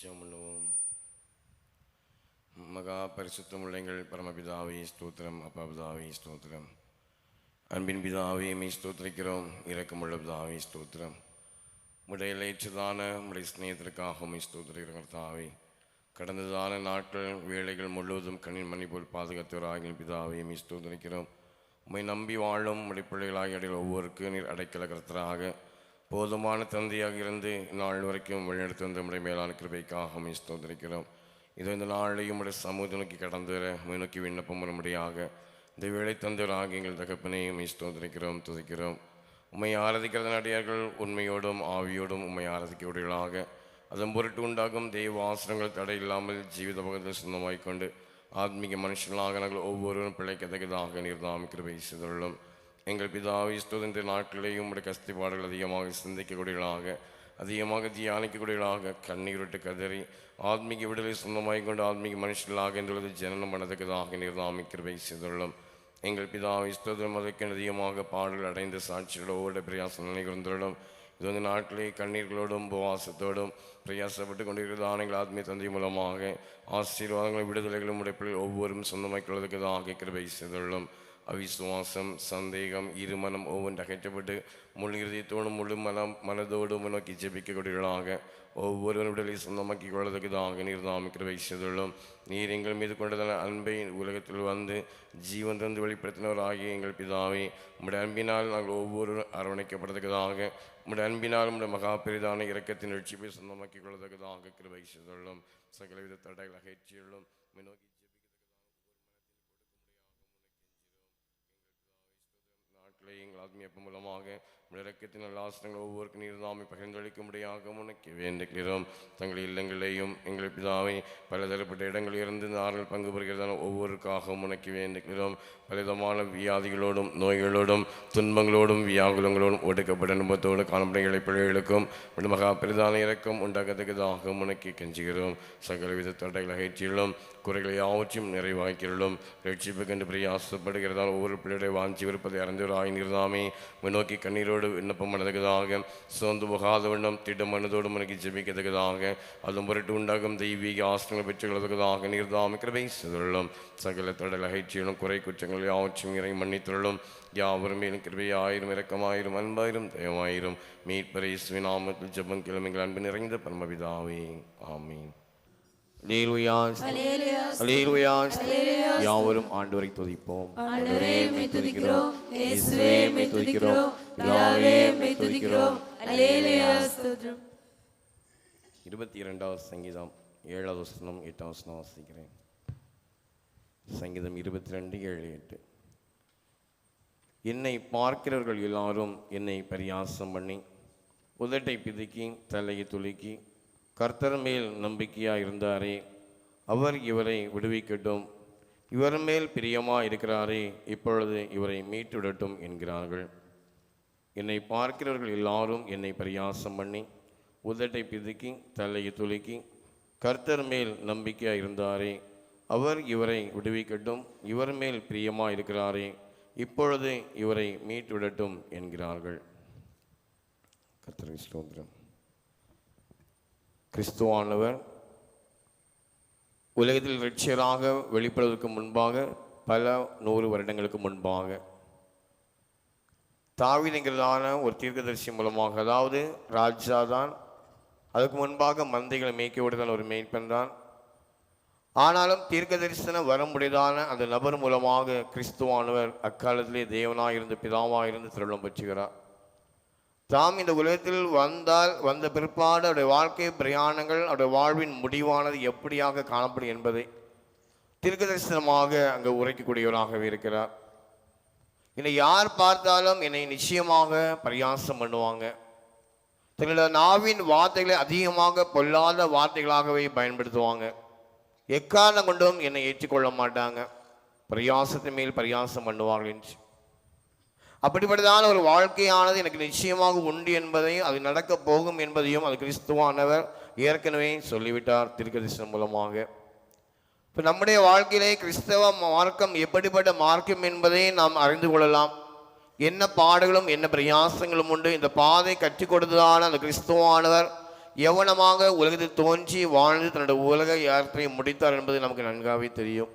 ஜெபம் பண்ணுவோம் மகா பரிசுத்தம் எங்கள் பரமபிதாவே ஸ்தோத்திரம் அப்பா பிதாவே ஸ்தோத்திரம் அன்பின் பிதாவே மெய் ஸ்தோத்திரிக்கிறோம் இரக்கமுள்ள பிதாவே ஸ்தோத்திரம் உடைய இலைச்சதான உடைய ஸ்நேகத்திற்காக மெய் கடந்ததான நாட்கள் வேலைகள் முழுவதும் கண்ணின் மணி போல் பாதுகாத்தவராகிய பிதாவே மெய் ஸ்தோத்திரிக்கிறோம் உம்மை நம்பி வாழும் உடைய பிள்ளைகளாகிய அடையில் ஒவ்வொருக்கு நீர் அடைக்கல கருத்தராக போதுமான தந்தையாக இருந்து நாள் வரைக்கும் வழிநடத்தி வந்த நம்முடைய மேலான கிருபைக்காக உம்மை ஸ்தோத்திரிக்கிறோம். இதோ இந்த நாளையும் நம்முடைய சமூக நோக்கி கடந்து வர உம்மை நோக்கி விண்ணப்பம் நம்முடையாக இந்த வேலை தந்தவராக எங்கள் தகப்பனையும் உம்மை துதிக்கிறோம். உண்மை ஆராதிக்கிறத நடிகர்கள் உண்மையோடும் ஆவியோடும் உண்மை ஆராதிக்கக்கூடியவர்களாக. அதன் பொருட்டு உண்டாகும் தெய்வ ஆசிரங்கள் தடை இல்லாமல் ஜீவித பகத்தில் சொந்தமாய்க் கொண்டு ஆத்மீக மனுஷனாக நாங்கள் ஒவ்வொருவரும் பிழைக்கத்தக்கதாக நீர்தாம் கிருபை செய்துள்ளோம். எங்கள் பிதாவை ஸ்தோதின்ற நாட்களையும் உடைய கஸ்திப்பாடுகள் அதிகமாக சிந்திக்கக்கூடியவர்களாக அதிகமாக தியானிக்கக்கூடியவர்களாக கண்ணீரிட்டு கதறி ஆத்மீக விடுதலை சொந்தமாக கொண்டு ஆத்மீக மனுஷர்களாக என்றுள்ளது ஜனனம் பண்ணத்தக்கதாக நீர்தாமி கிருபை செய்துள்ளோம். எங்கள் பிதாவை ஸ்தோதிரம் அதற்கு அதிகமாக பாடல் அடைந்த சாட்சிகளோடு பிரயாசம் நினைக்கிறோம் இது வந்து நாட்டிலே கண்ணீர்களோடும் உபவாசத்தோடும் பிரயாசப்பட்டு கொண்டிருக்கிறதான எங்கள் ஆத்மீய தந்தை மூலமாக ஆசீர்வாதங்களும் விடுதலைகளும் உடைய ஒவ்வொரும் சொந்தமாய் தான் கிருபை செய்துள்ளோம். அவிசுவாசம் சந்தேகம் இருமனம் ஒவ்வொன்று அகற்றப்பட்டு முழு இருதயத்தோடும் முழு மனம் மனதோடும் நோக்கி ஜெபிக்கக்கூடியவர்களாக ஒவ்வொருவரும் உடலை சொந்தமாக்கி கொள்வதற்குதாக நீர் தாமி கிருபை செய்துள்ளோம். நீர் எங்கள் மீது கொண்டதான அன்பை உலகத்தில் வந்து ஜீவன் தந்து வெளிப்படுத்தினவராகிய எங்கள் பிதாவே உம்முடைய அன்பினால் நாங்கள் ஒவ்வொருவரும் அரவணைக்கப்படுறதுக்காக உம்முடைய அன்பினால் உம்முடைய மகா பெரிதான இரக்கத்தின் ரட்சிப்பை சொந்தமாக்கி கொள்வதற்குதாக கிருவை செய்துள்ளோம். சகலவித தடைகள் அகற்றியுள்ளோம். நோக்கி நாட்களை எங்கள் ஆத்மியப்ப மூலமாக இறக்கத்தின் நல்ல ஆசனங்கள் ஒவ்வொருக்கும் நீர்தாமை பகிர்ந்தளிக்கும்படியாக உனக்கு வேண்டுகிறோம். தங்கள் இல்லங்களையும் எங்கள் பிதாவை பலதரப்பட்ட இடங்களில் இருந்து நார்கள் பங்கு பெறுகிறதான ஒவ்வொருக்காகவும் உனக்கு வேண்டுகிறோம். பலவிதமான வியாதிகளோடும் நோய்களோடும் துன்பங்களோடும் வியாகுலங்களோடும் ஒடுக்கப்பட்ட அனுபவத்தோடு காணப்படும் இழைப்பிழைகளுக்கும் மகா பிரதான இறக்கம் உண்டாகத்தக்கதாக உனக்கு கெஞ்சுகிறோம். சகலவித தடைகள் அகற்றியுள்ளோம். குறைகளை யாவற்றையும் நிறைவாக்கிறோம் ரட்சிப்பு கண்டு பிரியாசப்படுகிறதால் ஒவ்வொரு பிள்ளையுடைய வாஞ்சி விருப்பதை அறிந்தவராய் நிர்தாமே முன்னோக்கி கண்ணீரோடு விண்ணப்பம் பண்ணதற்கதாக சோர்ந்து போகாத வண்ணம் திட்டம் மனதோடு உனக்கு ஜெபிக்கத்தக்கதாக அதுவும் பொருட்டு உண்டாகும் தெய்வீக ஆசனங்கள் பெற்றுக்கொள்ளத்தக்கதாக நிர்தாம கிருபை செய்துள்ளோம். சகல தடல் அகைச்சியிலும் குறை குற்றங்கள் யாவற்றையும் இறை மன்னித்துள்ளோம். யாவரும் மேலும் கிருபையாயிரம் இரக்கமாயிரும் அன்பாயிரும் தயமாயிரும். மீட்பரை சுவிநாமத்தில் ஜெபம் கிழமைகள் அன்பு நிறைந்த பரமபிதாவே. ஆமீன். யாவரும் ஆண்டவரை துதிப்போம். ஆண்டவரே மை துதிக்கிறோம். துதிக்கிறோம். பிதாவே துதிக்கிறோம் அல்லேலூயா ஸ்தோத்திரம். இருபத்தி இரண்டாவது சங்கீதம் ஏழாவது வசனம் எட்டாவது வசனம் வாசிக்கிறேன். சங்கீதம் இருபத்தி ரெண்டு ஏழு எட்டு. என்னை பார்க்கிறவர்கள் எல்லாரும் என்னை பரியாசம் பண்ணி உதட்டை பிதுக்கி தலையை துலுக்கி கர்த்தர் மேல் நம்பிக்கையாக இருந்தாரே அவர் இவரை விடுவிக்கட்டும். இவர் மேல் பிரியமாக இருக்கிறாரே இப்பொழுது இவரை மீட்டுவிடட்டும் என்கிறார்கள். என்னை பார்க்கிறவர்கள் எல்லாரும் என்னை பரியாசம் பண்ணி உதட்டை பிதுக்கி தலையை துலுக்கி கர்த்தர் மேல் நம்பிக்கையாக இருந்தாரே அவர் இவரை விடுவிக்கட்டும் இவர் மேல் பிரியமாக இருக்கிறாரே இப்பொழுது இவரை மீட்டுவிடட்டும் என்கிறார்கள். கர்த்தர் ஸ்தோத்திரம். கிறிஸ்துவானவர் உலகத்தில் ரட்சியராக வெளிப்படுவதற்கு முன்பாக பல நூறு வருடங்களுக்கு முன்பாக தாவீதுங்கிறதான ஒரு தீர்க்கதரிசி மூலமாக அதாவது ராஜா தான் அதுக்கு முன்பாக மந்தைகளை மேய்க்க விடுதல் ஒரு மேய்ப்பன் தான். ஆனாலும் தீர்க்க தரிசன வர முடியதான அந்த நபர் மூலமாக கிறிஸ்துவானவர் அக்காலத்திலே தேவனாக இருந்து பிதாவாக இருந்து திருளம் பெற்றுகிறார். தாம் இந்த உலகத்தில் வந்தால் வந்த பிற்பாடு அவருடைய வாழ்க்கை பிரயாணங்கள் அவருடைய வாழ்வின் முடிவானது எப்படியாக காணப்படும் என்பதை தீர்க்க தரிசனமாக அங்கே உரைக்கக்கூடியவராகவே இருக்கிறார். என்னை யார் பார்த்தாலும் என்னை நிச்சயமாக பிரயாசம் பண்ணுவாங்க. தங்களோட நாவின் வார்த்தைகளை அதிகமாக பொல்லாத வார்த்தைகளாகவே பயன்படுத்துவாங்க. எக்காரணம் கொண்டும் என்னை ஏற்றுக்கொள்ள மாட்டாங்க. பிரயாசத்தின் மேல் பிரயாசம் பண்ணுவார்கள் என்று. அப்படிப்பட்டதான ஒரு வாழ்க்கையானது எனக்கு நிச்சயமாக உண்டு என்பதையும் அது நடக்கப் போகும் என்பதையும் அது கிறிஸ்துவானவர் ஏற்கனவே சொல்லிவிட்டார் திருக்கதிசன் மூலமாக. இப்போ நம்முடைய வாழ்க்கையிலே கிறிஸ்தவ மார்க்கம் எப்படிப்பட்ட மார்க்கம் என்பதை நாம் அறிந்து கொள்ளலாம். என்ன பாடுகளும் என்ன பிரயாசங்களும் உண்டு. இந்த பாதை கற்றுக் கொடுத்ததான அந்த கிறிஸ்துவானவர் எவனமாக உலகத்தில் தோன்றி வாழ்ந்து தன்னுடைய உலக யாத்திரையை முடித்தார் என்பது நமக்கு நன்காவே தெரியும்.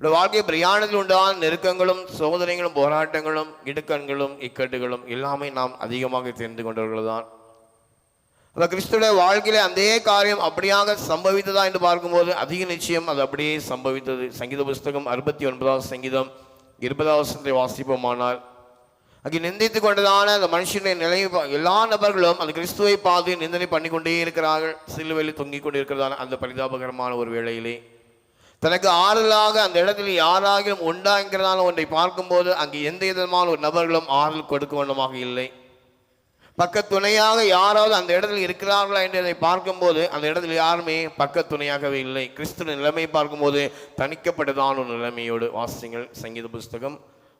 இந்த வாழ்க்கை பிரயாணத்தில் உண்டான நெருக்கங்களும் சோதனைகளும் போராட்டங்களும் இடுக்கண்களும் இக்கட்டுகளும் எல்லாமே நாம் அதிகமாக தெரிந்து கொண்டவர்கள் தான் அந்த கிறிஸ்துடைய வாழ்க்கையில அதே காரியம் அப்படியாக சம்பவித்ததா என்று பார்க்கும்போது அதிக நிச்சயம் அது அப்படியே சம்பவித்தது. சங்கீத புஸ்தகம் அறுபத்தி ஒன்பதாவது சங்கீதம் இருபதாவது வசனத்தை வாசிப்போமானால் அங்கே நிந்தித்து கொண்டதான அந்த மனுஷனுடைய நிலை எல்லா நபர்களும் அந்த கிறிஸ்துவை பார்த்து நிந்தனை பண்ணி கொண்டே இருக்கிறார்கள். சிலுவையில் தொங்கிக் கொண்டிருக்கிறதான அந்த பரிதாபகரமான ஒரு வேளையிலே. தனக்கு ஆறுதலாக அந்த இடத்தில் யாராகிலும் உண்டாங்கிறதான ஒன்றை பார்க்கும்போது அங்கே எந்த விதமான ஒரு நபர்களும் ஆறுதல் கொடுக்க வண்ணமாக இல்லை. பக்கத் துணையாக யாராவது அந்த இடத்தில் இருக்கிறார்களா என்றதை பார்க்கும்போது அந்த இடத்தில் யாருமே பக்கத் துணையாகவே இல்லை. கிறிஸ்துவ நிலைமை பார்க்கும்போது தணிக்கப்பட்டதான ஒரு நிலைமையோடு வாசிங்கள் சங்கீத புஸ்தகம்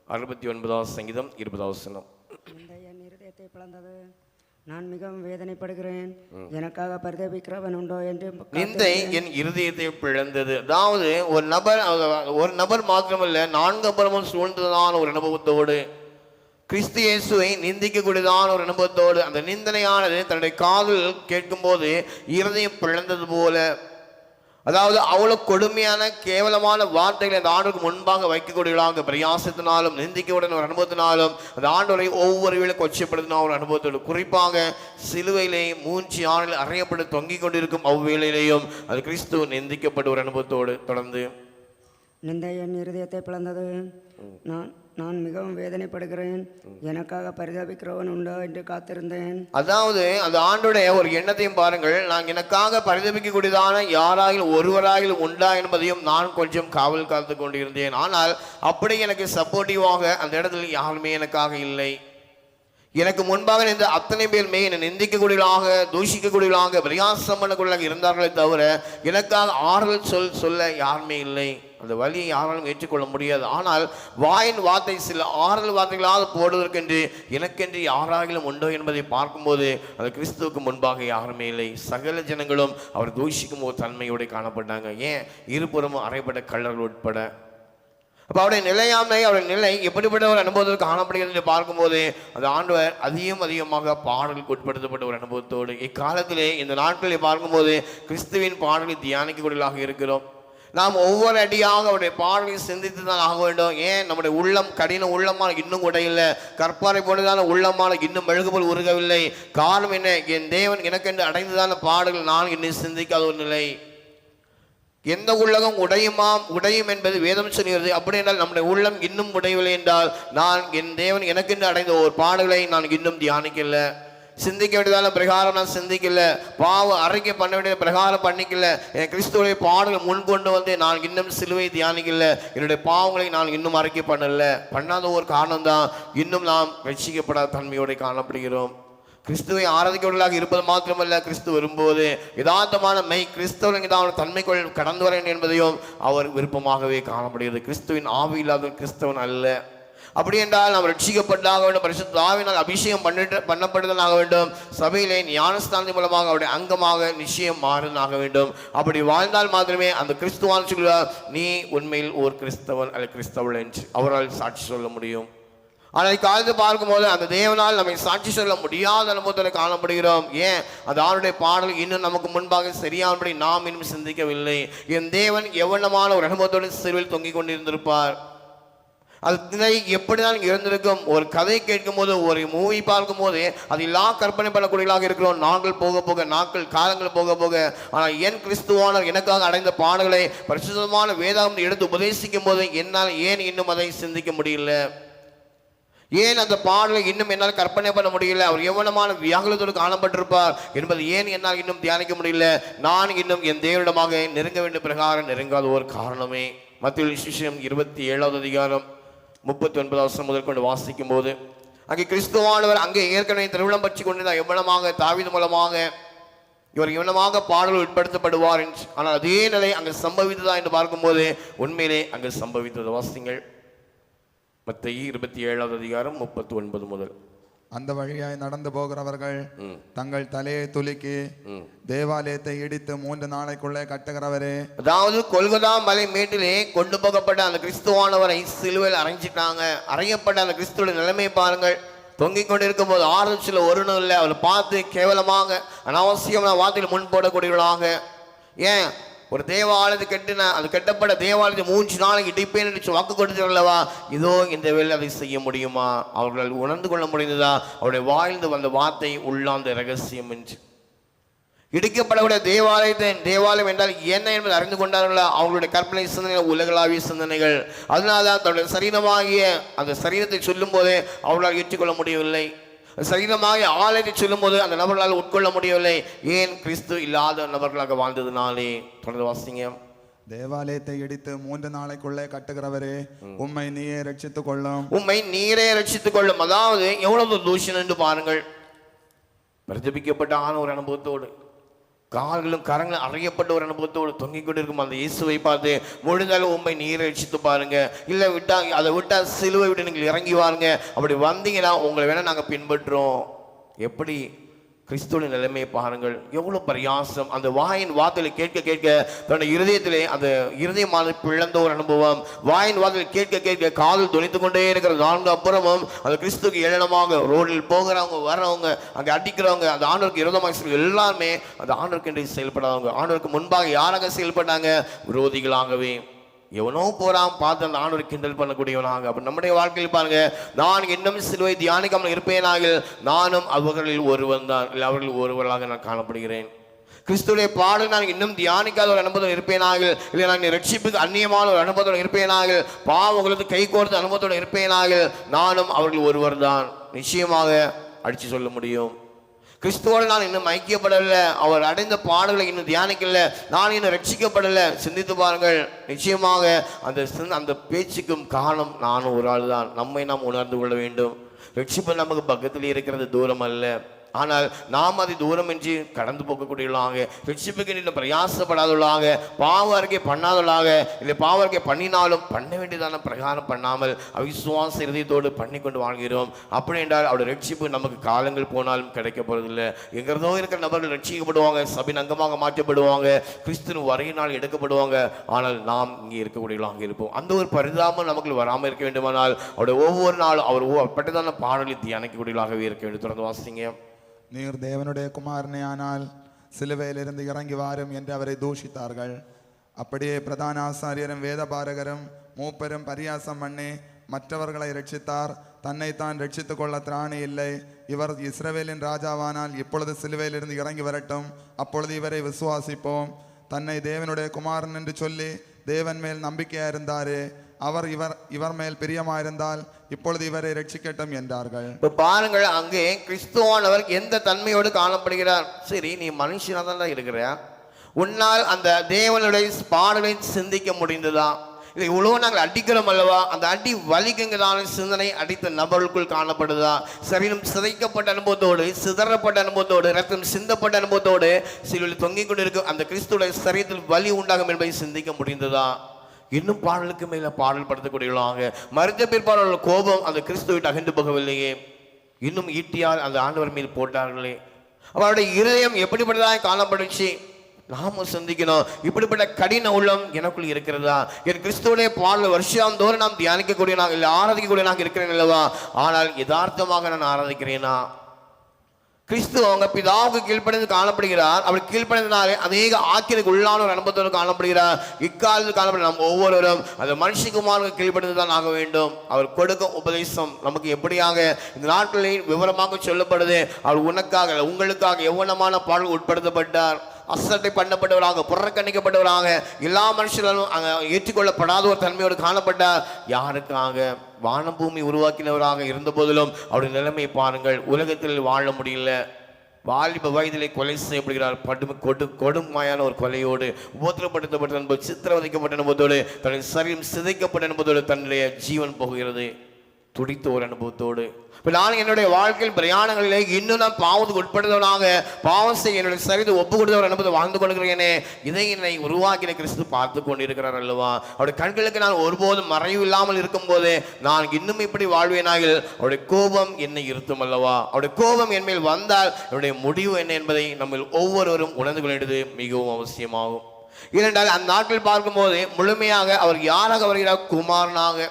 அறுபத்தி ஒன்பதாவது சங்கீதம் இருபதாவது சனம் இந்த என் இருதயத்தை பிளந்தது. நான் மிகவும் வேதனைப்படுகிறேன். எனக்காக பரிதபிக்கிறவன் உண்டோ என்று நிந்தை என் இருதயத்தை பிளந்தது. அதாவது ஒரு நபர் ஒரு நபர் மாத்திரமல்ல நான்கு அப்புறமும் சூழ்ந்ததான ஒரு அனுபவத்தோடு கிறிஸ்து இயேசுவை நிந்திக்கக்கூடியதான ஒரு அனுபவத்தோடு அந்த நிந்தனையானது தன்னுடைய காதல் கேட்கும்போது இருதயம் பிளந்தது போல. அதாவது அவ்வளவு கொடுமையான கேவலமான வார்த்தைகளை அந்த ஆண்டுக்கு முன்பாக வைக்கக்கூடியவர்களாக பிரயாசத்தினாலும் நிந்திக்கவுடன் ஒரு அனுபவத்தினாலும் அந்த ஆண்டவரை ஒவ்வொரு வேளை கொச்சப்படுத்தின ஒரு அனுபவத்தோடு. குறிப்பாக சிலுவையிலே மூஞ்சி ஆணில் அறையப்பட்டு தொங்கிக் கொண்டிருக்கும் அவ்வேளையிலேயும் அது கிறிஸ்துவ நிந்திக்கப்பட்ட ஒரு அனுபவத்தோடு தொடர்ந்து. நிந்த இருதயத்தை பிளந்தது. நான் நான் மிகவும் வேதனைப்படுகிறேன். எனக்காக பரிதபிக்கிறவன் உண்டா என்று காத்திருந்தேன். அதாவது அந்த ஆண்டுடைய ஒரு எண்ணத்தையும் பாருங்கள். நான் எனக்காக பரிதபிக்கக்கூடியதான யாராகிலும் ஒருவராகிலும் உண்டா என்பதையும் நான் கொஞ்சம் காவல் காத்து கொண்டிருந்தேன். ஆனால் அப்படி எனக்கு சப்போர்ட்டிவாக அந்த இடத்தில் யாருமே எனக்காக இல்லை. எனக்கு முன்பாக நின்ற அத்தனை பேருமே என்னை நிந்திக்கக்கூடியவர்களாக தூஷிக்கக்கூடியவர்களாக பிரயாசம் பண்ணக்கூடியவர்களாக இருந்தார்களே தவிர எனக்காக ஆறுதல் சொல் சொல்ல யாருமே இல்லை. அந்த வழியை யாராலும் ஏற்றுக்கொள்ள முடியாது. ஆனால் வாயின் வார்த்தை சில ஆறுதல் வார்த்தைகளால் போடுவதற்கென்று எனக்கென்று யாராகிலும் உண்டோ என்பதை பார்க்கும்போது அந்த கிறிஸ்துவுக்கு முன்பாக யாருமே இல்லை. சகல ஜனங்களும் அவர் தூஷிக்கும் ஒரு தன்மையோடு காணப்பட்டாங்க. ஏன்? இருபுறமும் அறைப்பட்ட கள்ளர்கள் உட்பட. அப்போ அவருடைய நிலையாமை அவருடைய நிலை எப்படிப்பட்ட ஒரு அனுபவத்தில் காணப்படுகிறது என்று பார்க்கும்போது அந்த ஆண்டவர் அதிகம் அதிகமாக பாடலுக்கு உட்படுத்தப்பட்ட ஒரு அனுபவத்தோடு இக்காலத்திலே இந்த நாட்களை பார்க்கும்போது கிறிஸ்துவின் பாடலை தியானிக்கக்கூடியதாக இருக்கிறோம். நாம் ஒவ்வொரு அடியாக அவருடைய பாடலையும் சிந்தித்து தான் ஆக வேண்டும். ஏன்? நம்முடைய உள்ளம் கடின உள்ளமான இன்னும் உடையில்லை. கற்பாரை கற்பாறை போனதான உள்ளமான இன்னும் மெழுகுபோல் உருகவில்லை. காரணம் என்ன? என் தேவன் எனக்கென்று அடைந்ததான பாடல்கள் நான் இன்னும் சிந்திக்காத ஒரு நிலை. எந்த உள்ளகம் உடையுமாம் உடையும் என்பது வேதம் சொல்கிறது. அப்படி என்றால் நம்முடைய உள்ளம் இன்னும் உடையவில்லை என்றால் நான் என் தேவன் எனக்கென்று அடைந்த ஒரு பாடல்களை நான் இன்னும் தியானிக்கலை. சிந்திக்க வேண்டியதான பிரகாரம் நான் சிந்திக்கல. பாவ அறிக்கை பண்ண வேண்டிய பிரகாரம் பண்ணிக்கல. என் கிறிஸ்துவோடைய பாடல்கள் முன் கொண்டு வந்து நான் இன்னும் சிலுவை தியானிக்கல. என்னுடைய பாவங்களை நான் இன்னும் அறிக்கை பண்ணல. பண்ணாத ஒரு காரணம் தான் இன்னும் நாம் ரட்சிக்கப்படாத தன்மையோடு காணப்படுகிறோம். கிறிஸ்துவை ஆராதிக்கவர்களாக இருப்பது மாத்திரமல்ல கிறிஸ்து வரும்போது. யதார்த்தமான மெய் கிறிஸ்தவர்கள் தான் தன்மைக்குள் கடந்து வர வேண்டும் என்பதையும் அவர் விருப்பமாகவே காணப்படுகிறது. கிறிஸ்துவின் ஆவி இல்லாத கிறிஸ்தவன் அல்ல. அப்படி என்றால் நாம் ரட்சிக்கப்பட்டாக வேண்டும் பரிசுத்த ஆவினால் அபிஷேகம் பண்ணிட்டு பண்ணப்படுதலாக வேண்டும். சபையிலே ஞானஸ்தானத்தின் மூலமாக அவருடைய அங்கமாக நிச்சயம் மாறுதலாக வேண்டும். அப்படி வாழ்ந்தால் மாத்திரமே அந்த கிறிஸ்துவான் சொல்கிறார் நீ உண்மையில் ஒரு கிறிஸ்தவன் அல்ல கிறிஸ்தவள் என்று அவரால் சாட்சி சொல்ல முடியும். ஆனால் இக்காலத்தை பார்க்கும்போது அந்த தேவனால் நம்மை சாட்சி சொல்ல முடியாத அனுபவத்தில் காணப்படுகிறோம். ஏன்? அந்த ஆளுடைய பாடல் இன்னும் நமக்கு முன்பாக சரியானபடி நாம் இன்னும் சிந்திக்கவில்லை. என் தேவன் எவ்வளமான ஒரு அனுபவத்தோடு சிறுவில் தொங்கிக் கொண்டிருந்திருப்பார். அது நிலை எப்படிதான் இருந்திருக்கும் ஒரு கதை கேட்கும்போது ஒரு மூவி பார்க்கும்போது அது எல்லா கற்பனை பண்ணக்கூடியதாக இருக்கிறோம். நாங்கள் போக போக நாட்கள் காலங்கள் போக போக. ஆனால் என் கிறிஸ்துவானர் எனக்காக அடைந்த பாடல்களை பரிசுத்தமான வேதாகம் எடுத்து உபதேசிக்கும் போது என்னால் ஏன் இன்னும் அதை சிந்திக்க முடியல? ஏன் அந்த பாடலை இன்னும் என்னால் கற்பனை பண்ண முடியல? அவர் எவ்வளமான வியாகுலத்தோடு காணப்பட்டிருப்பார் என்பது ஏன் என்னால் இன்னும் தியானிக்க முடியல? நான் இன்னும் என் தேவனிடமாக நெருங்க வேண்டும் பிரகாரம் நெருங்காத ஒரு காரணமே. மத்திய விசேஷம் இருபத்தி ஏழாவது அதிகாரம். முப்பத்தி ஒன்பது வருஷம் முதல் கொண்டு வாசிக்கும் போது அங்கே கிறிஸ்துவானவர் அங்கே ஏற்கனவே திருவிழம் பற்றி கொண்டிருந்தார் எவ்வளமாக தாவித மூலமாக இவர் இவனமாக பாடல் உட்படுத்தப்படுவார் என்று ஆனால் அதே நிலை அங்கு சம்பவித்ததா என்று பார்க்கும்போது உண்மையிலே அங்கு சம்பவித்தது. வாசிங்கள் மத்திய இருபத்தி ஏழாவது அதிகாரம் முப்பத்தி ஒன்பது முதல். அந்த வழியாய் நடந்து போகிறவர்கள். தங்கள் தலையை துலுக்கி. தேவாலயத்தை இடித்து மூன்று நாளைக்குள்ளே கட்டுகிறவரே. அதாவது கொல்கதா மலை மேட்டிலே கொண்டு போகப்பட்ட அந்த கிறிஸ்துவானவரை சிலுவையில் அரைஞ்சிட்டாங்க. அறையப்பட்ட அந்த கிறிஸ்துவோட நிலைமை பாருங்கள். தொங்கிக் கொண்டிருக்கும் போது ஆரம்பிச்சில் ஒருனும் இல்லை. அவளை பார்த்து கேவலமாக அனாவசியமான வார்த்தையில் முன் போடக்கூடியவர்களாக. ஏன்? ஒரு தேவாலயத்தை கட்டின அது கட்டப்பட தேவாலயத்தை மூன்று நாளைக்கு இடிப்பேன் என்று வாக்கு கொடுத்தல்லவா இதோ இந்த வேலை அதை செய்ய முடியுமா? அவர்கள் உணர்ந்து கொள்ள முடிந்ததா? அவருடைய வாழ்ந்து வந்த வார்த்தை உள்ளாந்த ரகசியம் என்று. இடிக்கப்படக்கூடிய தேவாலயத்தை தேவாலயம் என்றால் என்ன என்பதை அறிந்து கொண்டார்களா? அவங்களுடைய கற்பனை சிந்தனைகள் உலகளாவிய சிந்தனைகள். அதனால தான் தன்னுடைய சரீரமாகிய அந்த சரீரத்தை சொல்லும் போதே அவர்களால் ஏற்றுக்கொள்ள முடியவில்லை. சரீரமாகிய ஆலயத்தை சொல்லும் போது அந்த நபர்களால் உட்கொள்ள முடியவில்லை. ஏன் கிறிஸ்து இல்லாத நபர்களாக வாழ்ந்ததுனாலே? தொடர்ந்து வாசிங்க. தேவாலயத்தை இடித்து மூன்று நாளைக்குள்ளே கட்டுகிறவரே உம்மை நீயே ரட்சித்துக் கொள்ளும். உம்மை நீரே ரட்சித்துக் கொள்ளும். அதாவது எவ்வளவு தூஷணம் என்று பாருங்கள். பிரஜபிக்கப்பட்ட ஆன ஒரு அனுபவத்தோடு. கால்களும் கரங்களும் அறையப்பட்ட ஒரு அனுபவத்தோடு தொங்கிக் கொண்டிருக்கும் அந்த இயேசுவை பார்த்து முடிந்தாலும் உண்மை நீரை ரட்சித்து பாருங்க. இல்லை விட்டா அதை விட்டா சிலுவை விட்டு நீங்கள் இறங்கி வாருங்க. அப்படி வந்தீங்கன்னா உங்களை வேணால் நாங்கள் பின்பற்றுறோம் எப்படி? கிறிஸ்துவின் நிலைமையை பாருங்கள். எவ்வளவு பிரயாசம். அந்த வாயின் வார்த்தைகளை கேட்க கேட்க தன்னுடைய இருதயத்திலே அந்த இருதயமான பிழந்த ஒரு அனுபவம். வாயின் வார்த்தைகளை கேட்க கேட்க காதல் துணித்து கொண்டே இருக்கிற நான்கு அப்புறமும் அந்த கிறிஸ்துக்கு ஏளனமாக ரோடில் போகிறவங்க வர்றவங்க அங்கே அடிக்கிறவங்க அந்த ஆண்டவருக்கு விரோதமாக செய்ய எல்லாருமே அந்த ஆண்டவருக்கு என்று செயல்படாதவங்க. ஆண்டவருக்கு முன்பாக யாராக செயல்பட்டாங்க? விரோதிகளாகவே. எவனோ போறான் பார்த்து அந்த ஆண்டவரை கிண்டல் பண்ணக்கூடியவனாக. அப்ப நம்முடைய வாழ்க்கையில் பாருங்க நான் இன்னும் சிலுவை தியானிக்காமல் இருப்பேனாக நானும் அவர்களில் ஒருவன் தான். இல்லை அவர்களில் ஒருவராக நான் காணப்படுகிறேன். கிறிஸ்துடைய பாடல் நான் இன்னும் தியானிக்காத ஒரு அனுபவத்தில் இருப்பேனாக இல்லை நான் ரட்சிப்புக்கு அந்நியமான ஒரு அனுபவத்தோடு இருப்பேனாக பாவங்களுக்கு கை கோர்த்த அனுபவத்தோடு இருப்பேனாக நானும் அவர்கள் ஒருவர் தான். நிச்சயமாக அடித்து சொல்ல முடியும். கிறிஸ்துவோடு நான் இன்னும் ஐக்கியப்படலை. அவர் அடைந்த பாடுகளை இன்னும் தியானிக்கல. நான் இன்னும் ரட்சிக்கப்படலை. சிந்தித்து பாருங்கள். நிச்சயமாக அந்த அந்த பேச்சுக்கும் காரணம் நானும் ஒரு ஆள் தான் நம்மை நாம் உணர்ந்து கொள்ள வேண்டும். ரட்சிப்பு நமக்கு பக்கத்தில் இருக்கிறது தூரம் அல்ல. ஆனால் நாம் அதை தூரமின்றி கடந்து போகக்கூடியவர்களாக ரட்சிப்புக்கு நின்று பிரயாசப்படாதவர்களாக பாவ அறிக்கை பண்ணாதவர்களாக இல்லை பாவ அறிக்கை பண்ணினாலும் பண்ண வேண்டியதான பிரகாரம் பண்ணாமல் அவிசுவாச இருதயத்தோடு பண்ணி கொண்டு வாழ்கிறோம். அப்படி என்றால் அவருடைய ரட்சிப்பு நமக்கு காலங்கள் போனாலும் கிடைக்க போறதில்லை. எங்கிறதோ இருக்கிற நபர்கள் ரட்சிக்கப்படுவாங்க சபின் அங்கமாக மாற்றப்படுவாங்க கிறிஸ்துவ வரையினால் எடுக்கப்படுவாங்க. ஆனால் நாம் இங்கே இருக்கக்கூடியவர்களாக இருப்போம். அந்த ஒரு பரிதாபம் நமக்கு வராமல் இருக்க வேண்டுமானால் அவருடைய ஒவ்வொரு நாளும் அவர் ஒவ்வொரு பாடலை தியானிக்கக்கூடியவர்களாகவே இருக்க வேண்டும். தொடர்ந்து வாசிங்க. நீர் தேவனுடைய குமாரனே ஆனால் சிலுவையிலிருந்து இறங்கி வாரும் என்று அவரை தூஷித்தார்கள். அப்படியே பிரதான ஆசாரியரும் வேதபாரகரும் மூப்பரும் பரியாசம் பண்ணி மற்றவர்களை ரட்சித்தார் தன்னைத்தான் ரட்சித்துக் கொள்ள திராணி இல்லை. இவர் இஸ்ரவேலின் ராஜாவானால் இப்பொழுது சிலுவையிலிருந்து இறங்கி வரட்டும். அப்பொழுது இவரை விசுவாசிப்போம். தன்னை தேவனுடைய குமாரன் என்று சொல்லி தேவன் மேல் நம்பிக்கையாக இருந்தாரே. அவர் இவர் இவர் மேல் பிரியமாயிருந்தால் இப்பொழுது இவரை ரட்சிக்கட்டும் என்றார்கள். இப்ப பாருங்கள் அங்கே கிறிஸ்துவானவர் எந்த தன்மையோடு காணப்படுகிறார்? சரி நீ மனுஷனா தான் இருக்கிற உன்னால் அந்த தேவனுடைய பாடலை சிந்திக்க முடிந்ததா? இதை இவ்வளோ நாங்கள் அடிக்கிறோம் அல்லவா? அந்த அடி வலிக்குங்கிறதான சிந்தனை அடித்த நபர்களுக்குள் காணப்படுதா? சரீரம் சிதைக்கப்பட்ட அனுபவத்தோடு சிதறப்பட்ட அனுபவத்தோடு ரத்தம் சிந்தப்பட்ட அனுபவத்தோடு சிலுவில் தொங்கிக் கொண்டிருக்கும் அந்த கிறிஸ்துடைய சரீரத்தில் வலி உண்டாகும் என்பதை சிந்திக்க முடிந்ததா? இன்னும் பாடலுக்கு மேல பாடல் படுத்தக்கூடியவர்களாக மருந்த பிற்பாடல் கோபம் அந்த கிறிஸ்துவை அகன்று போகவில்லையே. இன்னும் ஈட்டியால் அந்த ஆண்டவர் மீது போட்டார்களே. அவருடைய இருதயம் எப்படிப்பட்டதாக காணப்படுச்சு நாமும் சிந்திக்கணும். இப்படிப்பட்ட கடின உள்ளம் எனக்குள் இருக்கிறதா? என் கிறிஸ்துவனே பாடல் வருஷம் தோறும் நாம் தியானிக்கக்கூடிய நான் இல்லை ஆராதிக்கக்கூடிய நான் இருக்கிறேன் அல்லவா? ஆனால் யதார்த்தமாக நான் ஆராதிக்கிறேனா? கிறிஸ்து அவங்க பிதாவுக்கு கீழ்ப்படைந்து காணப்படுகிறார். அவர் கீழ்ப்படைந்தனாலே அநேக ஆக்கியதுக்கு உள்ளான ஒரு அனுபவத்தோடு காணப்படுகிறார். இக்காலத்தில் காணப்படும் நாம் ஒவ்வொருவரும் அந்த மனுஷகுமாருக்கு கீழ்ப்படைந்து தான் ஆக வேண்டும். அவர் கொடுக்கும் உபதேசம் நமக்கு எப்படியாக இந்த நாட்களில் விவரமாக சொல்லப்படுது. அவர் உனக்காக உங்களுக்காக எவ்வளமான பாடல் உட்படுத்தப்பட்டார். அசட்டை பண்ணப்பட்டவராக புறக்கணிக்கப்பட்டவராக எல்லா மனுஷர்களும் அங்கே ஏற்றுக்கொள்ளப்படாத ஒரு தன்மையோடு காணப்பட்டார். யாருக்காக? வானபூமி பூமி உருவாக்கினவராக இருந்த போதிலும் அவருடைய நிலைமையை பாருங்கள். உலகத்தில் வாழ முடியல. வாலிப வயதிலே கொலை செய்யப்படுகிறார். படும் கொடு கொடுமையான ஒரு கொலையோடு உபத்திரப்படுத்தப்பட்ட என்பது சித்திரவதைக்கப்பட்ட என்பதோடு தன்னுடைய சரீரம் சிதைக்கப்பட்ட என்பதோடு தன்னுடைய ஜீவன் போகிறது. துடித்த ஒரு அனுபவத்தோடு. இப்போ நான் என்னுடைய வாழ்க்கையில் பிரயாணங்களிலே இன்னும் நான் பாவத்துக்கு உட்படுத்தவனாக பாவம் செய்ய என்னுடைய சரிதை ஒப்பு கொடுத்த ஒரு அனுபவத்தை வாழ்ந்து கொள்கிறேனே இதை என்னை உருவாக்கின கிறிஸ்து பார்த்து கொண்டிருக்கிறார் அல்லவா? அவருடைய கண்களுக்கு நான் ஒருபோதும் மறைவு இல்லாமல் இருக்கும்போது நான் இன்னும் இப்படி வாழ்வேனாக அவருடைய கோபம் என்னை இருத்தும் அல்லவா? அவருடைய கோபம் என் மேல் வந்தால் என்னுடைய முடிவு என்ன என்பதை நம்ம ஒவ்வொருவரும் உணர்ந்து கொள்ள மிகவும் அவசியமாகும். ஏனென்றால் அந்த நாட்கள் பார்க்கும்போது முழுமையாக அவர் யாராக வருகிறார்? குமாரனாக.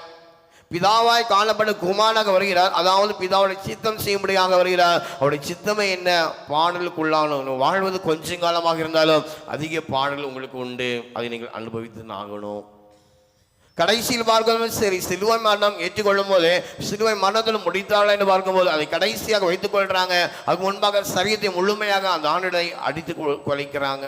பிதாவாய் காணப்பட்ட குமாரனாக வருகிறார். அதாவது பிதாவுடைய சித்தம் செய்யும்படியாக வருகிறார். அவருடைய சித்தமே என்ன? பாடலுக்குள்ளான வாழ்வது கொஞ்சம் காலமாக இருந்தாலும் அதிக பாடல் உங்களுக்கு உண்டு. அதை நீங்கள் அனுபவித்து ஆகணும். கடைசியில் பார்க்கணும் சரி சிலுவை மரணம் ஏற்றுக்கொள்ளும் போது சிலுவை மரணத்தில் முடித்தாள் என்று பார்க்கும்போது அதை கடைசியாக வைத்துக் கொள்றாங்க. அதுக்கு முன்பாக சரியத்தை முழுமையாக அந்த ஆண்டை அடித்து கொலைக்கிறாங்க.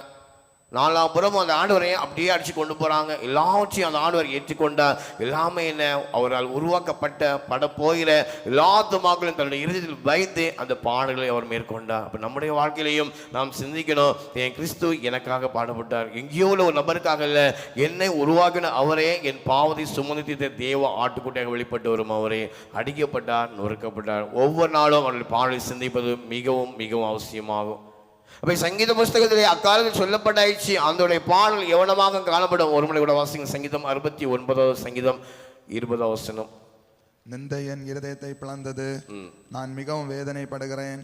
நாலாம் புறமும் அந்த ஆண்டவரை அப்படியே அடித்து கொண்டு போகிறாங்க எல்லாவற்றையும் அந்த ஆண்டவர் ஏற்றுக்கொண்டார் எல்லாமே என்ன அவரால் உருவாக்கப்பட்ட பட போகிற எல்லாத்து மக்களும் தன்னுடைய இறுதியில் வைத்து அந்த பாடல்களை அவர் மேற்கொண்டார் அப்போ நம்முடைய வாழ்க்கையிலையும் நாம் சிந்திக்கணும் என் கிறிஸ்து எனக்காக பாடுபட்டார். எங்கேயோ உள்ள ஒரு நபருக்காக இல்லை என்னை உருவாக்கின அவரே என் பாவத்தை சுமந்து தீர்த்த தேவ ஆட்டுக்குட்டியாக வெளிப்பட்டு வரும் அவரே. அடிக்கப்பட்டார் நொறுக்கப்பட்டார். ஒவ்வொரு நாளும் அவருடைய பாடலை சிந்திப்பது மிகவும் மிகவும் அவசியமாகும். அப்ப சங்கீத புஸ்தகத்திலே அக்காலத்தில் சொல்லப்பட்டாயிடுச்சு. அதனுடைய பாடல் எவனமாக காணப்படும்? ஒரு மணி கூட வாசிங்க. சங்கீதம் அறுபத்தி ஒன்பதாவது சங்கீதம் இருபதாவது வசனம். நிந்தை என் இருதயத்தை பிளந்தது. நான் மிகவும் வேதனைப்படுகிறேன்.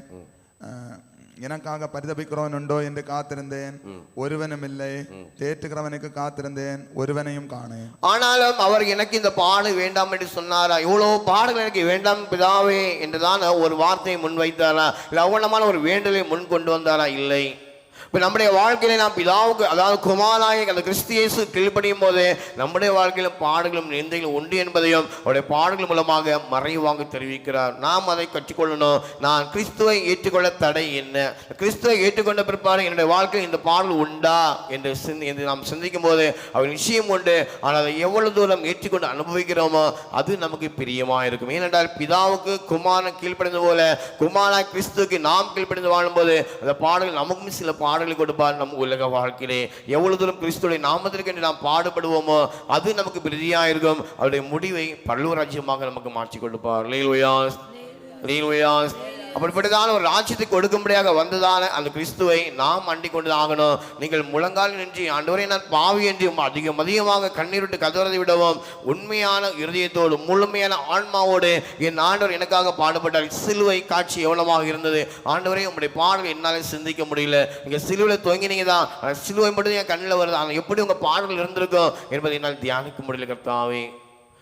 எனக்காக பரிதபிக்கிறவன் உண்டோ என்று காத்திருந்தேன். ஒருவனும் இல்லை. தேற்றுகிறவனுக்கு காத்திருந்தேன். ஒருவனையும் காணேன். ஆனாலும் அவர் எனக்கு இந்த பாடு வேண்டாம் என்று சொன்னாரா? இவ்வளவு பாடல் எனக்கு வேண்டாம் பிதாவே என்றுதான் ஒரு வார்த்தையை முன்வைத்தாரா? அவ்வளமான ஒரு வேண்டலை முன் கொண்டு வந்தாரா? இல்லை. இப்போ நம்முடைய வாழ்க்கையில நாம் பிதாவுக்கு அதாவது குமாராய் அந்த கிறிஸ்தியேசு கீழ்ப்படியும் போது நம்முடைய வாழ்க்கையில பாடுகளும் நிந்தைகளும் உண்டு என்பதையும் அவருடைய பாடுகள் மூலமாக மறைவாங்க தெரிவிக்கிறார். நாம் அதை கற்றுக்கொள்ளணும். நான் கிறிஸ்துவை ஏற்றுக்கொள்ள தடை என்ன? கிறிஸ்துவை ஏற்றுக்கொண்ட பிற்பாடு என்னுடைய வாழ்க்கையில் இந்த பாடல் உண்டா? என்று சிந்தி என்று நாம் சிந்திக்கும் போது அவர் நிச்சயம் உண்டு. ஆனால் அதை எவ்வளவு தூரம் ஏற்றுக்கொண்டு அனுபவிக்கிறோமோ அது நமக்கு பிரியமா இருக்கும். ஏனென்றால் பிதாவுக்கு குமாரன் கீழ்ப்படைந்து போல குமாரா கிறிஸ்துவுக்கு நாம் கீழ்ப்படைந்து வாழும்போது அந்த பாடல்கள் நமக்கும் சில பாடல்களை கொடுப்பார் நம் உலக வாழ்க்கையிலே. எவ்வளவு தூரம் கிறிஸ்துடைய நாமத்திற்கு என்று நாம் பாடுபடுவோமோ அது நமக்கு பிரதியாக இருக்கும். அவருடைய முடிவை பல்லூர் ராஜ்யமாக நமக்கு மாற்றி கொடுப்பார். லேலுயாஸ் லேலுயாஸ் அப்படிப்பட்டதான ஒரு ராஜ்யத்தை கொடுக்கும்படியாக வந்ததான அந்த கிறிஸ்துவை நாம் அண்டி கொண்டு ஆகணும். நீங்கள் முழங்கால் நின்று ஆண்டவரை நான் பாவி என்று அதிகம் அதிகமாக கண்ணீரிட்டு கதறதை விடவும் உண்மையான இருதயத்தோடு முழுமையான ஆன்மாவோடு என் ஆண்டவர் எனக்காக பாடுபட்டார். சிலுவை காட்சி எவ்வளவாக இருந்தது. ஆண்டவரை உங்களுடைய பாடல் என்னால் சிந்திக்க முடியல. நீங்கள் சிலுவையில் தொங்கினீங்க தான். சிலுவை மட்டும் என் கண்ணில் வருது. ஆனால் எப்படி உங்கள் பாடல்கள் இருந்திருக்கும் என்பதை என்னால் தியானிக்க முடியல கர்த்தாவே.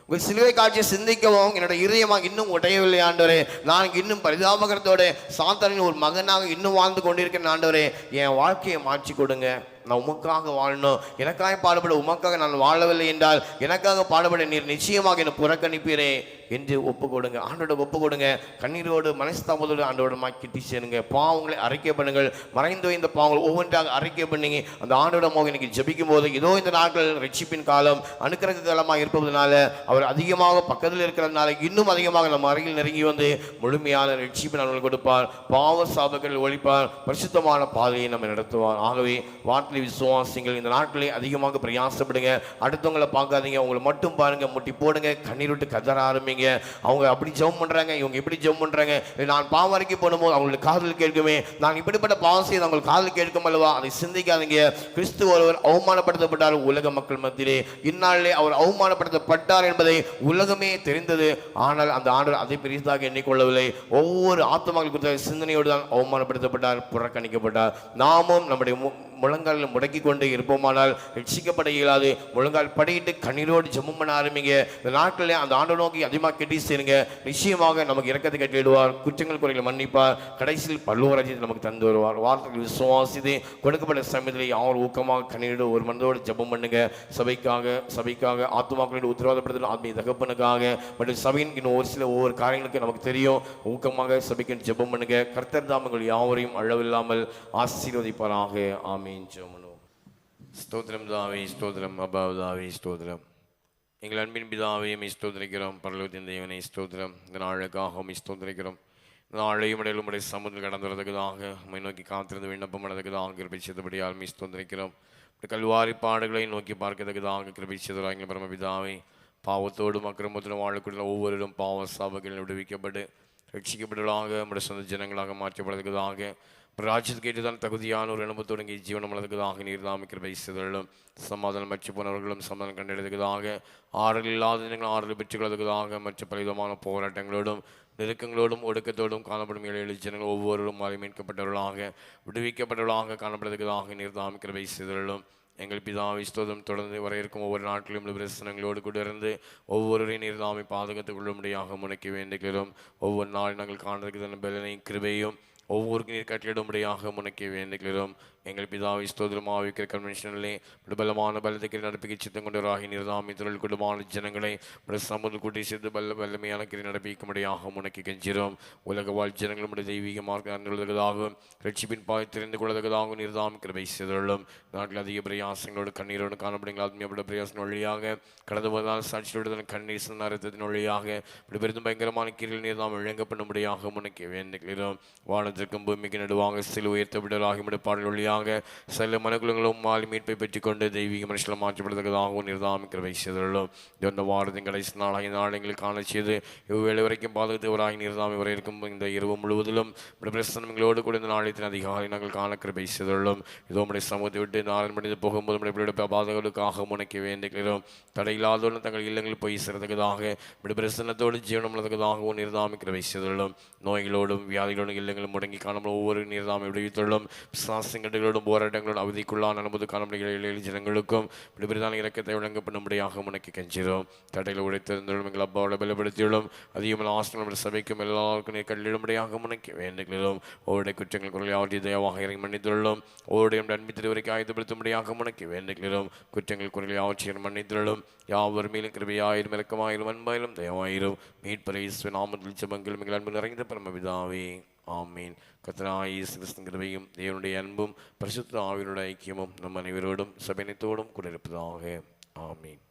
உங்கள் சிலுவை காட்சியை சிந்திக்கவும். என்னோட இதயமாக இன்னும் உடையவில்லை ஆண்டவரே. நான் இன்னும் பரிதாபகரத்தோட சாத்தானின் ஒரு மகனாக இன்னும் வாழ்ந்து கொண்டிருக்கிறேன் ஆண்டவரே. என் வாழ்க்கையை மாற்றி கொடுங்க. நான் உமக்காக வாழணும். எனக்காக பாடுபட உமக்காக நான் வாழவில்லை என்றால் எனக்காக பாடுபட நீர் நிச்சயமாக என்னை புறக்கணிப்பீரே என்று ஒப்பு கொடுங்க ஆண்டோட ஒப்பு கொடுங்க கண்ணீரோடு மனஸ்தாபத்தோடு ஆண்டோட கிட்டி சேருங்க பாவங்களை அறிக்கை பண்ணுங்கள். மறைந்து இந்த பாவங்கள் ஒவ்வொன்றாக அறிக்கை பண்ணி அந்த ஆண்டோட மோக இன்னைக்கு ஜபிக்கும் போது ஏதோ இந்த நாட்கள் ரட்சிப்பின் காலம் அனுக்கிரக காலமாக இருப்பதனால அவர் அதிகமாக பக்கத்தில் இருக்கிறதுனால இன்னும் அதிகமாக நம்ம அருகில் நெருங்கி வந்து முழுமையான ரட்சிப்பின் அவர்கள் கொடுப்பார். பாவ சாபங்கள் ஒழிப்பார். பரிசுத்தமான பாதையை நம்ம நடத்துவார். ஆகவே வார்த்தை விசுவாசிங்கள் இந்த நாட்களே அதிகமாக பிரயாசப்படுங்க. அடுத்தவங்களை பார்க்காதீங்க. அவங்களை மட்டும் பாருங்க. முட்டி போடுங்க. கண்ணீர் விட்டு கதற ஆரம்பிங்க. அவங்க அப்படி ஜெபம் பண்றாங்க. இவங்க இப்படி ஜெபம் பண்றாங்க. நான் பாவரைக்கு போடும்போது அவங்களுக்கு காதல் கேட்குமே. நான் இப்படிப்பட்ட பாவம் செய்து அவங்களுக்கு காதல் கேட்கும் அல்லவா? அதை சிந்திக்காதீங்க. கிறிஸ்து ஒருவர் அவமானப்படுத்தப்பட்டார் உலக மக்கள் மத்தியிலே. இந்நாளிலே அவர் அவமானப்படுத்தப்பட்டார் என்பதை உலகமே தெரிந்தது. ஆனால் அந்த ஆண்டவர் அதை பெரிதாக எண்ணிக்கொள்ளவில்லை. ஒவ்வொரு ஆத்மாக்கள் குறித்த சிந்தனையோடு தான் அவமானப்படுத்தப்பட்டார் புறக்கணிக்கப்பட்டார். நாமும் நம்முடைய முழங்காலில் முழங்கால் முடக்கி கொண்டு இருப்போமானால் ரட்சிக்கப்பட இயலாது. முழங்கால் படியிட்டு கண்ணீரோடு ஜெபம் பண்ண ஆரம்பிங்க. இந்த நாட்களில் அந்த ஆண்டு நோக்கி அதிகமாக கெட்டி சேருங்க. நிச்சயமாக நமக்கு இறக்கத்தை கட்டிவிடுவார். குற்றங்கள் குறைகளை மன்னிப்பார். கடைசியில் பல்லுவராஜ்யத்தை நமக்கு தந்து வருவார். வார்த்தைகள் விசுவாசித்து கொடுக்கப்பட்ட சமயத்தில் யார் ஊக்கமாக கண்ணீரோடு ஒரு மனதோடு ஜெபம் பண்ணுங்க. சபைக்காக சபைக்காக ஆத்மாக்களோடு உத்தரவாதப்படுத்தல் ஆத்மீய தகப்பனுக்காக. மற்றும் சபையின் இன்னும் ஒரு சில ஒவ்வொரு காரியங்களுக்கு நமக்கு தெரியும். ஊக்கமாக சபைக்கு ஜெபம் பண்ணுங்க. கர்த்தர் தாமங்கள் யாவரையும் அழவில்லாமல் ஆசீர்வதிப்பாராக. ஆமீன் ஜெபமனு ஸ்தோத்திரம் தாவி ஸ்தோத்திரம் அபாவ் தாவி ஸ்தோத்திரம். எங்கள் அன்பின் பிதாவையும் ஸ்தோத்திரிக்கிறோம் பரலோத்தின் தேவனை ஸ்தோத்திரம். இந்த நாளுக்காகவும் ஸ்தோத்திரிக்கிறோம். நாளையும் இடையிலும் உடைய சமுதிரம் கடந்துறதுக்குதாக உண்மை நோக்கி காத்திருந்து விண்ணப்பம் பண்ணதுக்குதாக கிருபை செய்தபடியால் மீ ஸ்தோத்திரிக்கிறோம். கல்வாரி பாடுகளை நோக்கி பார்க்கிறதுக்குதாக கிருபை செய்தவராக எங்கள் பரமபிதாவை பாவத்தோடும் அக்கிரமத்தோடும் வாழக்கூடிய ஒவ்வொருவரும் பாவ சாபங்கள் விடுவிக்கப்பட்டு ரட்சிக்கப்பட்டவர்களாக நம்முடைய சொந்த ஜனங்களாக மாற்றப்படுறதுக்குதாக ராஜ்யத்துக்கு ஏற்றுதான் தகுதியான ஒரு இனம்பு தொடங்கி ஜீவனம் வளர்த்துக்கதாக நீர் கிருபை செய்தவர்களும் சமாதானம் மற்ற போனவர்களும் சமாதானம் கண்டெடுத்துக்கதாக ஆறுதல் இல்லாத நீங்கள் ஆறுதல் பெற்றுக்கொள்வதற்காக மற்ற பலவிதமான போராட்டங்களோடும் நெருக்கங்களோடும் ஒடுக்கத்தோடும் காணப்படும் ஏழு ஜனங்கள் ஒவ்வொருவரும் மாறி மீட்கப்பட்டவர்களாக விடுவிக்கப்பட்டவர்களாக காணப்படுவதற்காக நீர் கிருபை செய்தவர்களும் எங்கள் பிதா விஸ்தோதம் தொடர்ந்து வர இருக்கும் ஒவ்வொரு நாட்டிலும் உள்ள பிரசனங்களோடு கூட இருந்து ஒவ்வொருவரையும் நீர்தாமை பாதுகாத்துக் கொள்ளும்படியாக முனைக்க வேண்டுகிறோம். ஒவ்வொரு நாளும் நாங்கள் காண்றதுக்கு தன் பலனையும் கிருபையும் ஒவ்வொருக்கும் நீர் கட்டளிடும்படியாக முனைக்க வேண்டுகிறோம். எங்கள் பிதாவை ஸ்தோதிரமாவிக்கிற கன்வென்ஷனிலே பிரபலமான பலத்தை நடப்பிக்க சித்தம் கொண்டவராகி நிர்தாமி தொழில் குடும்பமான ஜனங்களை சமூக கூட்டி சேர்த்து பல்ல வல்லமையான கிரி நடப்பிக்கும்படியாக முனைக்கு கெஞ்சிரோம் உலக வாழ் ஜனங்கள் தெய்வீக மார்க்க அன்புள்ளதாகவும் ரட்சிப்பின் பாய் தெரிந்து கொள்ளத்தக்கதாகவும் நிர்தாம் கிருபை செய்துள்ளோம். நாட்டில் அதிக பிரயாசங்களோடு கண்ணீரோடு காணப்படுங்கள் ஆத்மியப்பட பிரயாசம் வழியாக கடந்த போதால் சாட்சியோடு கண்ணீர் சந்தாரத்தின் வழியாக இப்படி பெரிதும் பயங்கரமான கீரில் நீர்தாம் இழங்கப்படும்படியாக முனைக்க வேண்டுகிறோம். வானத்திற்கும் பூமிக்கு நடுவாக சில உயர்த்தப்படலாகி பாடல் வழியாக சில மனுக்குலங்களும் மாலி மீட்பை பெற்றுக்கொண்டு தெய்வீக மனுஷில் மாற்றப்படுவதற்காகவும் நிர்தாம கிருபை செய்துள்ளோம். இந்த வாரத்தின் கடைசி நாளாகி நாள் காண செய்து இவ்வேளை வரைக்கும் பாதுகாத்தவராகி நிர்தாமி வரை இருக்கும் இந்த இரவு முழுவதிலும் பிரசனங்களோடு கூட இந்த நாளையத்தின் அதிகாலை நாங்கள் காண கிருபை செய்துள்ளோம். இதோ நம்முடைய சமூகத்தை விட்டு நாளன் மனித போகும்போது நம்முடைய பிள்ளைகளுடைய பாதுகாப்புக்காக முனைக்க வேண்டுகிறோம். தடையில்லாதோடு தங்கள் இல்லங்களில் போய் சேர்ந்ததாக இப்படி பிரசனத்தோடு ஜீவனம் உள்ளதற்காகவும் நிர்தாமி கிருபை செய்துள்ளோம். நோய்களோடும் வியாதிகளோடும் இல்லங்களும் முடங்கி காணாமல் ஒவ்வொரு நிர்தாமை விடுவித்துள்ளும் சாசங்கட்டுகளோடும் போராட்டங்களோடும் அவதிக்குள்ளான அனுமதி காணப்படுகிற ஜனங்களுக்கும் விடுபிரிதான இறக்கத்தை வழங்கப்படும்படியாக உனக்கு கெஞ்சிடும் கடையில் உழைத்திருந்தும் எங்கள் அப்பாவோட பலப்படுத்தியுள்ளோம் அதிகமான ஆசிரியர் சபைக்கும் எல்லாருக்கும் நீர் கல்லிடும்படியாக உனக்கு வேண்டுகிறோம். ஒவ்வொருடைய குற்றங்கள் குரலை ஆற்றி தயவாக இறங்கி மன்னித்துள்ளோம் ஒவ்வொருடைய அன்பு திருவரைக்கு ஆயுதப்படுத்தும்படியாக உனக்கு வேண்டுகிறோம். குற்றங்கள் குரலை ஆட்சியர் மன்னித்துள்ளோம் யாவர் மேலும் கிருபையாயிரும் இறக்கமாயிரும் அன்பாயிரும் தயவாயிரும். மீட்பரை நாமத்தில் ஜபங்கள் மிக அன்பு நிறைந்த பரமபிதாவே. ஆமீன். கத்தராய் கிறிஸ்தன் கிருபையும் தேவனுடைய அன்பும் பரிசுத்த ஆவியனுடைய ஐக்கியமும் நம் அனைவரோடும் சபைனத்தோடும் கூட இருப்பதாக. ஆமீன்.